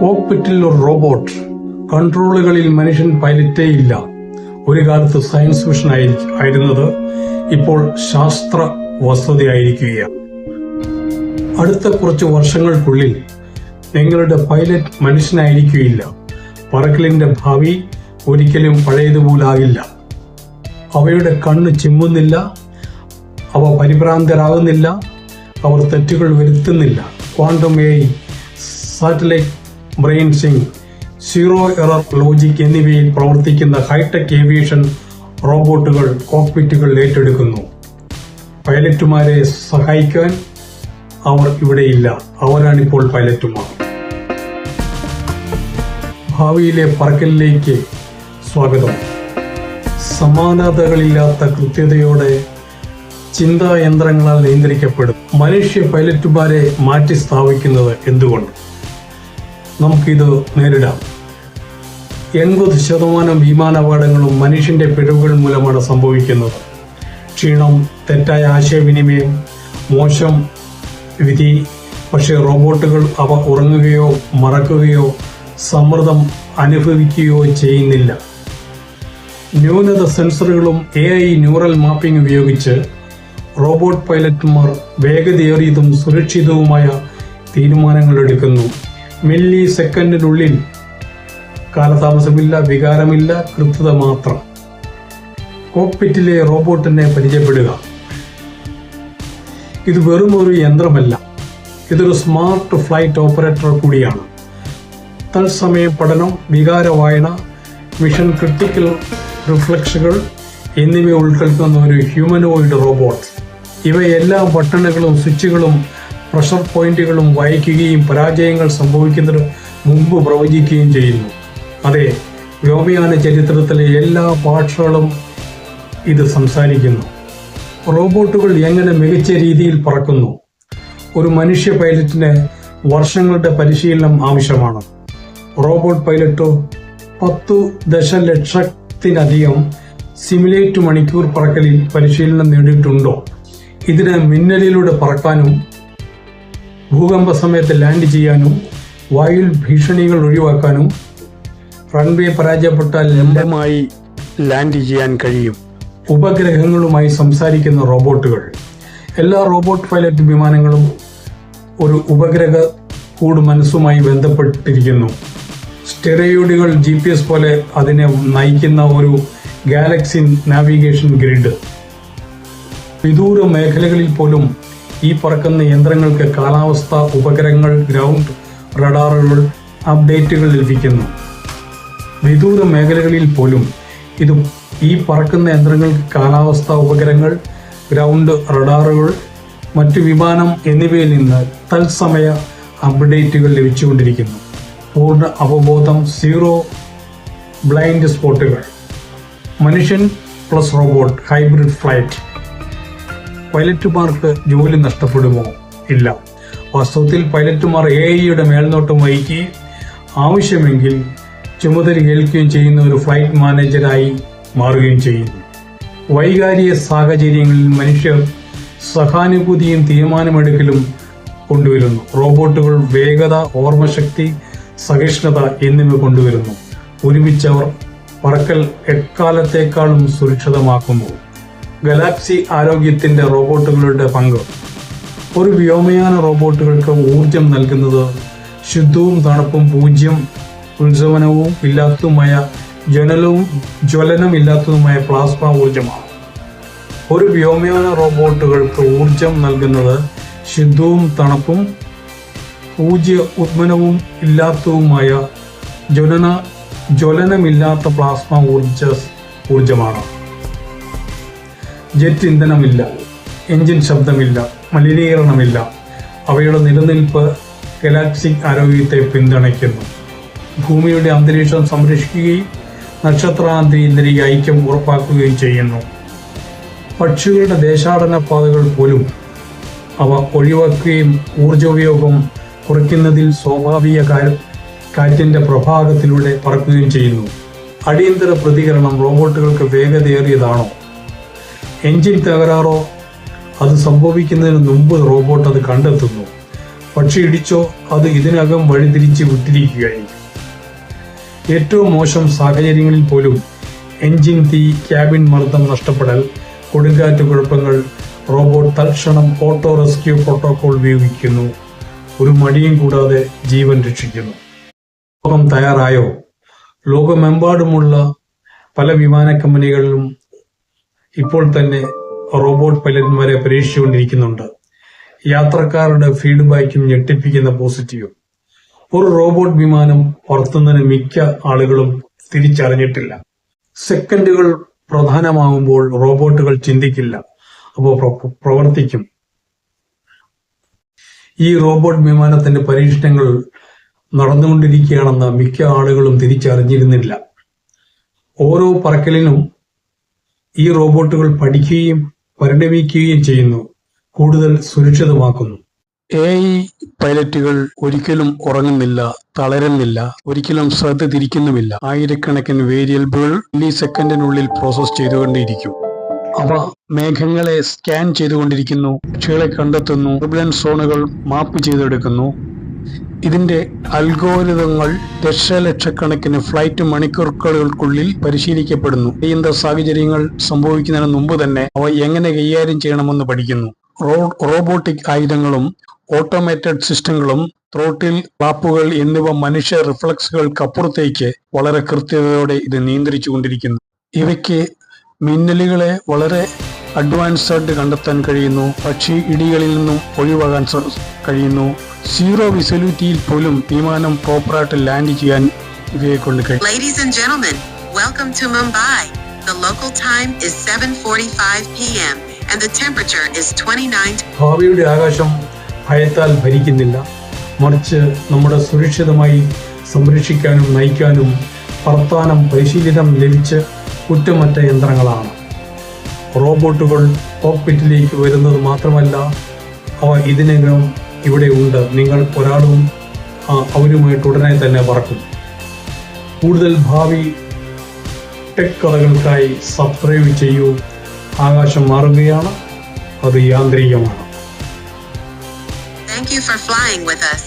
കോക്പിറ്റിൽ ഒരു റോബോട്ട് കൺട്രോളുകളിൽ മനുഷ്യൻ പൈലറ്റേ ഇല്ല. ഒരു കാലത്ത് സയൻസ് ഫിഷൻ ആയിരുന്നത് ഇപ്പോൾ ശാസ്ത്ര വസ്തുതയായിരിക്കുകയാണ് അടുത്ത കുറച്ച് വർഷങ്ങൾക്കുള്ളിൽ നിങ്ങളുടെ പൈലറ്റ് മനുഷ്യനായിരിക്കുകയില്ല. പറക്കലിന്റെ ഭാവി ഒരിക്കലും പഴയതുപോലാകില്ല. അവയുടെ കണ്ണ് ചിമ്മുന്നില്ല. അവ പരിഭ്രാന്തരാകുന്നില്ല. അവർ തെറ്റുകൾ വരുത്തുന്നില്ല. Quantum A satellite brain sync zero error logic എന്നിവയിൽ പ്രവർത്തിക്കുന്ന ഹൈടെക് ഏവിയേഷൻ റോബോട്ടുകൾ കോക്പിറ്റുകൾ ഏറ്റെടുക്കുന്നു. പൈലറ്റുമാരെ സഹായിക്കാൻ അവർ ഇവിടെയില്ല. അവരാണിപ്പോൾ പൈലറ്റുമാർ. ഭാവിയിലെ പറക്കലിലേക്ക് സ്വാഗതം. സമാനതകളില്ലാത്ത കൃത്യതയോടെ ചിന്താ യന്ത്രങ്ങളാൽ നിയന്ത്രിക്കപ്പെടും. മനുഷ്യ പൈലറ്റുമാരെ മാറ്റി സ്ഥാപിക്കുന്നത് എന്തുകൊണ്ട്? നമുക്കിത് നേരിടാം. എൺപത് ശതമാനം വിമാനാപകടങ്ങളും മനുഷ്യന്റെ പിഴവുകൾ മൂലമാണ് സംഭവിക്കുന്നത്. ക്ഷീണം തെറ്റായ ആശയവിനിമയം മോശം വിധി പക്ഷേ റോബോട്ടുകൾ അവ ഉറങ്ങുകയോ മറക്കുകയോ സമ്മർദ്ദം അനുഭവിക്കുകയോ ചെയ്യുന്നില്ല. ന്യൂനത സെൻസറുകളും എ ഐ ന്യൂറൽ മാപ്പിംഗ് ഉപയോഗിച്ച് റോബോട്ട് പൈലറ്റുമാർ വേഗതയേറിയതും സുരക്ഷിതവുമായ തീരുമാനങ്ങൾ എടുക്കുന്നു മില്ലി സെക്കൻഡിനുള്ളിൽ കാലതാമസമില്ല വികാരമില്ല കൃത്യത മാത്രം. കോക്പിറ്റിലെ റോബോട്ടിനെ പരിചയപ്പെടുക. ഇത് വെറും ഒരു യന്ത്രമല്ല. ഇതൊരു സ്മാർട്ട് ഫ്ലൈറ്റ് ഓപ്പറേറ്റർ കൂടിയാണ്. തത്സമയ പഠനം വികാര വായന മിഷൻ ക്രിട്ടിക്കൽ റിഫ്ലക്സുകൾ എന്നിവ ഉൾക്കൊള്ളുന്ന ഒരു ഹ്യൂമനോയിഡ് റോബോട്ട്. ഇവയെല്ലാം ബട്ടണുകളും സ്വിച്ചുകളും പ്രഷർ പോയിന്റുകളും വായിക്കുകയും പരാജയങ്ങൾ സംഭവിക്കുന്നതിന് മുമ്പ് പ്രവചിക്കുകയും ചെയ്യുന്നു. അതെ വ്യോമയാന ചരിത്രത്തിലെ എല്ലാ ഭാഷകളും ഇത് സംസാരിക്കുന്നു. റോബോട്ടുകൾ എങ്ങനെ മികച്ച രീതിയിൽ പറക്കുന്നു? ഒരു മനുഷ്യ പൈലറ്റിന് വർഷങ്ങളുടെ പരിശീലനം ആവശ്യമാണ്. റോബോട്ട് പൈലറ്റോ പത്തു ദശലക്ഷത്തിനധികം സിമുലേറ്റ് മണിക്കൂർ പറക്കലിൽ പരിശീലനം നേടിയിട്ടുണ്ടോ? ഇതിന് മിന്നലിലൂടെ പറക്കാനും ഭൂകമ്പ സമയത്ത് ലാൻഡ് ചെയ്യാനും വായു ഭീഷണികൾ ഒഴിവാക്കാനും റൺവേ പരാജയപ്പെട്ടാൽ ലംബമായി ലാൻഡ് ചെയ്യാൻ കഴിയും. ഉപഗ്രഹങ്ങളുമായി സംസാരിക്കുന്ന റോബോട്ടുകൾ. എല്ലാ റോബോട്ട് പൈലറ്റ് വിമാനങ്ങളും ഒരു ഉപഗ്രഹ കൂട് മനസ്സുമായി ബന്ധപ്പെട്ടിരിക്കുന്നു. സ്റ്റെറോയിഡുകൾ ജി പി എസ് പോലെ അതിനെ നയിക്കുന്ന ഒരു ഗാലക്സി നാവിഗേഷൻ ഗ്രിഡ്. വിദൂര മേഖലകളിൽ പോലും ഈ പറക്കുന്ന യന്ത്രങ്ങൾക്ക് കാലാവസ്ഥ ഉപഗ്രഹങ്ങൾ ഗ്രൗണ്ട് റഡാറുകൾ അപ്ഡേറ്റുകൾ ലഭിക്കുന്നു. വിദൂര മേഖലകളിൽ പോലും ഇത് ഈ പറക്കുന്ന യന്ത്രങ്ങൾക്ക് കാലാവസ്ഥ ഉപഗ്രഹങ്ങൾ ഗ്രൗണ്ട് റഡാറുകൾ മറ്റു വിമാനം എന്നിവയിൽ നിന്ന് തത്സമയ അപ്ഡേറ്റുകൾ ലഭിച്ചുകൊണ്ടിരിക്കുന്നു. പൂർണ അവബോധം സീറോ ബ്ലൈൻഡ് സ്പോട്ടുകൾ. മനുഷ്യൻ പ്ലസ് റോബോട്ട് ഹൈബ്രിഡ് ഫ്ലൈറ്റ്. പൈലറ്റുമാർക്ക് ജോലി നഷ്ടപ്പെടുമോ? ഇല്ല. വാസ്തവത്തിൽ പൈലറ്റുമാർ എ ഐയുടെ മേൽനോട്ടം വഹിക്കുകയും ആവശ്യമെങ്കിൽ ചുമതല ഏൽക്കുകയും ചെയ്യുന്ന ഒരു ഫ്ലൈറ്റ് മാനേജരായി മാറുകയും ചെയ്യുന്നു. വൈകാരിക സാഹചര്യങ്ങളിൽ മനുഷ്യർ സഹാനുഭൂതിയും തീരുമാനമെടുക്കലും കൊണ്ടുവരുന്നു. റോബോട്ടുകൾ വേഗത ഓർമ്മശക്തി സഹിഷ്ണുത എന്നിവ കൊണ്ടുവരുന്നു. ഒരുമിച്ചവർ പറക്കൽ എക്കാലത്തേക്കാളും സുരക്ഷിതമാക്കുന്നു. ഗലാക്സി ആരോഗ്യത്തിന്റെ റോബോട്ടുകളുടെ പങ്ക്. ഒരു വ്യോമയാന റോബോട്ടുകൾക്ക് ഊർജം നൽകുന്നത് ശുദ്ധവും തണുപ്പും പൂജ്യം ഉത്സവനവും ഇല്ലാത്തതുമായ ജ്വലനവും ജ്വലനമില്ലാത്തതുമായ പ്ലാസ്മ ഊർജമാണ് ഒരു വ്യോമയാന റോബോട്ടുകൾക്ക് ഊർജം നൽകുന്നത് ശുദ്ധവും തണുപ്പും പൂജ്യ ഉത്മനവും ഇല്ലാത്തതുമായ ജ്വലന ജ്വലനമില്ലാത്ത പ്ലാസ്മ ഊർജ ഊർജമാണ് ജെറ്റ് ഇന്ധനമില്ല എഞ്ചിൻ ശബ്ദമില്ല മലിനീകരണമില്ല. അവയുടെ നിലനിൽപ്പ് ഗലാക്സിക് ആരോഗ്യത്തെ പിന്തുണയ്ക്കുന്നു. ഭൂമിയുടെ അന്തരീക്ഷം സംരക്ഷിക്കുകയും നക്ഷത്രാന്തരീന്ദ്രിക ഐക്യം ഉറപ്പാക്കുകയും ചെയ്യുന്നു. പക്ഷികളുടെ ദേശാടന പാതകൾ പോലും അവ ഒഴിവാക്കുകയും ഊർജോപയോഗം കുറയ്ക്കുന്നതിൽ സ്വാഭാവിക കാറ്റിന്റെ പ്രഭാഗത്തിലൂടെ പറക്കുകയും ചെയ്യുന്നു. അടിയന്തര പ്രതികരണം റോബോട്ടുകൾക്ക് വേഗതയേറിയതാണോ? എഞ്ചിൻ തകരാറോ അത് സംഭവിക്കുന്നതിന് മുമ്പ് റോബോട്ട് അത് കണ്ടെത്തുന്നു. പക്ഷി ഇടിച്ചോ അത് ഇതിനകം വഴിതിരിച്ച് വിട്ടിരിക്കുകയായിരിക്കും. ഏറ്റവും മോശം സാഹചര്യങ്ങളിൽ പോലും എഞ്ചിൻ തീ ക്യാബിൻ മർദ്ദം നഷ്ടപ്പെടൽ കൊടുങ്കാറ്റ് കുഴപ്പങ്ങൾ റോബോട്ട് തൽക്ഷണം ഓട്ടോ റെസ്ക്യൂ പ്രോട്ടോകോൾ ഉപയോഗിക്കുന്നു. ഒരു മടിയും കൂടാതെ ജീവൻ രക്ഷിക്കുന്നു. ലോകം തയ്യാറായോ? ലോകമെമ്പാടുമുള്ള പല വിമാന കമ്പനികളിലും ഇപ്പോൾ തന്നെ റോബോട്ട് പൈലറ്റ്മാരെ പരീക്ഷിച്ചുകൊണ്ടിരിക്കുന്നുണ്ട്. യാത്രക്കാരുടെ ഫീഡ്ബാക്കും ഞെട്ടിപ്പിക്കുന്ന പോസിറ്റീവ്. ഒരു റോബോട്ട് വിമാനം പറത്തുന്നതിന് മിക്ക ആളുകളും തിരിച്ചറിഞ്ഞിട്ടില്ല. സെക്കൻഡുകൾ പ്രധാനമാകുമ്പോൾ റോബോട്ടുകൾ ചിന്തിക്കില്ല അപ്പോൾ പ്രവർത്തിക്കും. ഈ റോബോട്ട് വിമാനത്തിന്റെ പരീക്ഷണങ്ങൾ നടന്നുകൊണ്ടിരിക്കുകയാണെന്ന് മിക്ക ആളുകളും തിരിച്ചറിഞ്ഞിരുന്നില്ല. ഓരോ പറക്കലിനും ഈ റോബോട്ടുകൾ പഠിക്കുകയും പരിണമിക്കുകയും ചെയ്യുന്നു. കൂടുതൽ സുരക്ഷിതമാക്കുന്നു. എ ഐ പൈലറ്റുകൾ ഒരിക്കലും ഉറങ്ങുന്നില്ല തളരുന്നില്ല ഒരിക്കലും ശ്രദ്ധ തിരിക്കുന്നുമില്ല. ആയിരക്കണക്കിന് വേരിയബിളുകൾ മില്ലി സെക്കൻഡിനുള്ളിൽ പ്രോസസ് ചെയ്തുകൊണ്ടേയിരിക്കും അവ മേഘങ്ങളെ സ്കാൻ ചെയ്തുകൊണ്ടിരിക്കുന്നു പക്ഷികളെ കണ്ടെത്തുന്നു ടർബുലൻസ് സോണുകൾ മാപ്പ് ചെയ്തെടുക്കുന്നു. ഇതിന്റെ അൽഗോരിതങ്ങൾ ദശലക്ഷക്കണക്കിന് ഫ്ലൈറ്റ് മണിക്കൂറുകൾക്കുള്ളിൽ പരിശീലിക്കപ്പെടുന്നു. ചെയ്യുന്ന സാഹചര്യങ്ങൾ സംഭവിക്കുന്നതിന് മുമ്പ് തന്നെ അവ എങ്ങനെ കൈകാര്യം ചെയ്യണമെന്ന് പഠിക്കുന്നു. റോബോട്ടിക് ആയുധങ്ങളും ഓട്ടോമേറ്റഡ് സിസ്റ്റങ്ങളും ത്രോട്ടിൽ വാപ്പുകൾ എന്നിവ മനുഷ്യ റിഫ്ലക്സുകൾക്കപ്പുറത്തേക്ക് വളരെ കൃത്യതയോടെ ഇത് നിയന്ത്രിച്ചു കൊണ്ടിരിക്കുന്നു ഇവയ്ക്ക് മിന്നലുകളെ വളരെ അഡ്വാൻസ്ഡ് കണ്ടെത്താൻ കഴിയുന്നു. പക്ഷി ഇടികളിൽ നിന്നും ഒഴിവാകാൻ കഴിയുന്നു. സീറോ വിസലിറ്റിയിൽ പോലും വിമാനം പ്രോപ്പറായിട്ട് ലാൻഡ് ചെയ്യാൻ ഇവയെ കൊണ്ട് കഴിയും Ladies and gentlemen, welcome to Mumbai. The local time is 7:45 p.m. and the temperature is 29 ഭാവിയുടെ ആകാശം ഭയത്താൽ ഭരിക്കുന്നില്ല മറിച്ച് നമ്മുടെ സുരക്ഷിതമായി സംരക്ഷിക്കാനും നയിക്കാനും പ്രധാനം പരിശീലനം ലഭിച്ച് കുറ്റമറ്റ യന്ത്രങ്ങളാണ് റോബോട്ടുകൾ കോക്പിറ്റിലേക്ക് വരുന്നത് മാത്രമല്ല അവ ഇതിനകം ഇവിടെ ഉണ്ട് നിങ്ങൾ ഒരാളും അവരുമായി അവരുമായിട്ട് ഉടനെ തന്നെ പറക്കും. കൂടുതൽ ഭാവി ടെക് കഥകൾക്കായി സബ്സ്ക്രൈബ് ചെയ്യൂ. ആകാശം മാറുകയാണ് അത് യാന്ത്രികമാണ്. Thank you for flying with us.